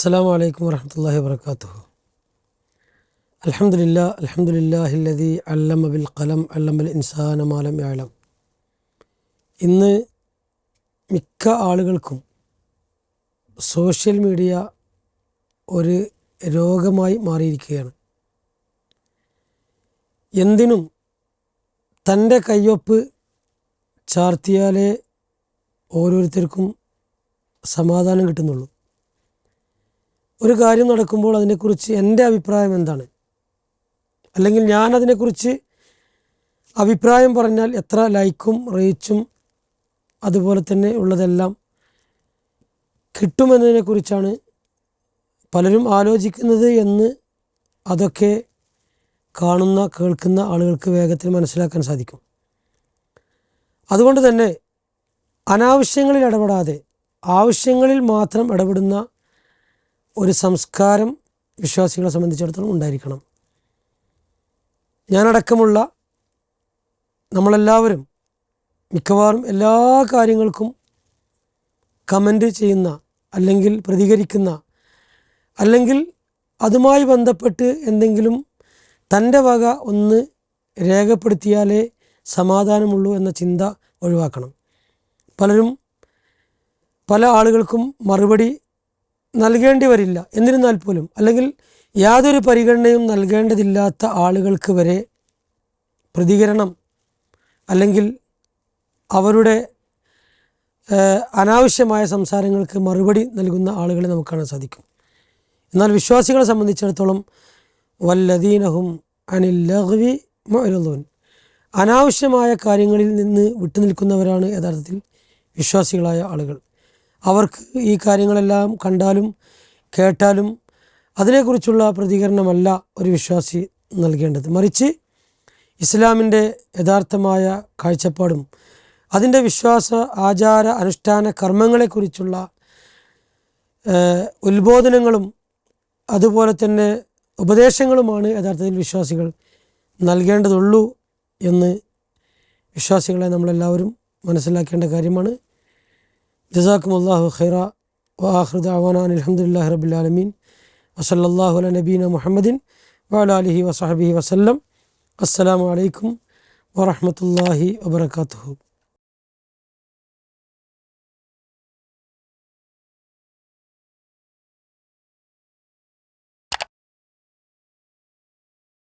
السلام عليكم ورحمة الله وبركاته الحمد لله الحمد لله الذي علم بالقلم علم الإنسان ما لم يعلم ഇന്ന് മിക്ക ആളുകൾക്കും സോഷ്യൽ മീഡിയ ഒരു രോഗമായി മാറിയിരിക്കുകയാണ് എന്തിനും തൻ്റെ കയ്യൊപ്പ് ചാർത്തിയാലേ ഓരോരുത്തർക്കും സമാധാനം കിട്ടുന്നുള്ളൂ ഒരു കാര്യം നടക്കുമ്പോൾ അതിനെക്കുറിച്ച് എന്റെ അഭിപ്രായം എന്താണ്? അല്ലെങ്കിൽ ഞാൻ അതിനെക്കുറിച്ച് അഭിപ്രായം പറഞ്ഞാൽ എത്ര ലൈക്കും റീച്ചും അതുപോലെ തന്നെ ഉള്ളതെല്ലാം കിട്ടുമെന്നതിനെക്കുറിച്ചാണ് പലരും ആലോചിക്കുന്നത് എന്ന് അതൊക്കെ കാണുന്ന കേൾക്കുന്ന ആളുകൾക്ക് വേഗത്തിൽ മനസ്സിലാക്കാൻ സാധിക്കും. അതുകൊണ്ട് തന്നെ അനാവശ്യങ്ങളിൽ ഇടപെടാതെ ആവശ്യങ്ങളിൽ മാത്രം ഇടപെടുന്ന ഒരു സംസ്കാരം വിശ്വാസികളെ സംബന്ധിച്ചിടത്തോളം ഉണ്ടായിരിക്കണം. ഞാനടക്കമുള്ള നമ്മളെല്ലാവരും മിക്കവാറും എല്ലാ കാര്യങ്ങൾക്കും കമന്റ് ചെയ്യുന്ന അല്ലെങ്കിൽ പ്രതികരിക്കുന്ന അല്ലെങ്കിൽ അതുമായി ബന്ധപ്പെട്ട് എന്തെങ്കിലും തന്റെ വക ഒന്ന് രേഖപ്പെടുത്തിയാലേ സമാധാനമുള്ളൂ എന്ന ചിന്ത ഒഴിവാക്കണം. പലരും പല ആളുകൾക്കും മറുപടി നൽകേണ്ടി വരില്ല. എന്നിരുന്നാൽ പോലും അല്ലെങ്കിൽ യാതൊരു പരിഗണനയും നൽകേണ്ടതില്ലാത്ത ആളുകൾക്ക് വരെ പ്രതികരണം അല്ലെങ്കിൽ അവരുടെ അനാവശ്യമായ സംസാരങ്ങൾക്ക് മറുപടി നൽകുന്ന ആളുകളെ നമുക്ക് കാണാൻ സാധിക്കും. എന്നാൽ വിശ്വാസികളെ സംബന്ധിച്ചിടത്തോളം വല്ലദീനഹും അനിൽ ലഹ്വി മൊരുദൂൻ അനാവശ്യമായ കാര്യങ്ങളിൽ നിന്ന് വിട്ടുനിൽക്കുന്നവരാണ് യഥാർത്ഥത്തിൽ വിശ്വാസികളായ ആളുകൾ. അവർക്ക് ഈ കാര്യങ്ങളെല്ലാം കണ്ടാലും കേട്ടാലും അതിനെക്കുറിച്ചുള്ള പ്രതികരണമല്ല ഒരു വിശ്വാസി നൽകേണ്ടത്. മറിച്ച് ഇസ്ലാമിന്റെ യഥാർത്ഥമായ കാഴ്ചപ്പാടും അതിന്റെ വിശ്വാസ ആചാര അനുഷ്ഠാന കർമ്മങ്ങളെക്കുറിച്ചുള്ള ഉത്ബോധനങ്ങളും അതുപോലെ തന്നെ ഉപദേശങ്ങളുമാണ് യഥാർത്ഥത്തിൽ വിശ്വാസികൾ നൽകേണ്ടതുള്ളൂ എന്ന് വിശ്വാസികളെ നമ്മളെല്ലാവരും മനസ്സിലാക്കേണ്ട കാര്യമാണ്. جزاكم الله خيرا وآخر دعوانا أن الحمد لله رب العالمين وصلى الله على نبينا محمد وعلى آله وصحبه وسلم. السلام عليكم ورحمة الله وبركاته.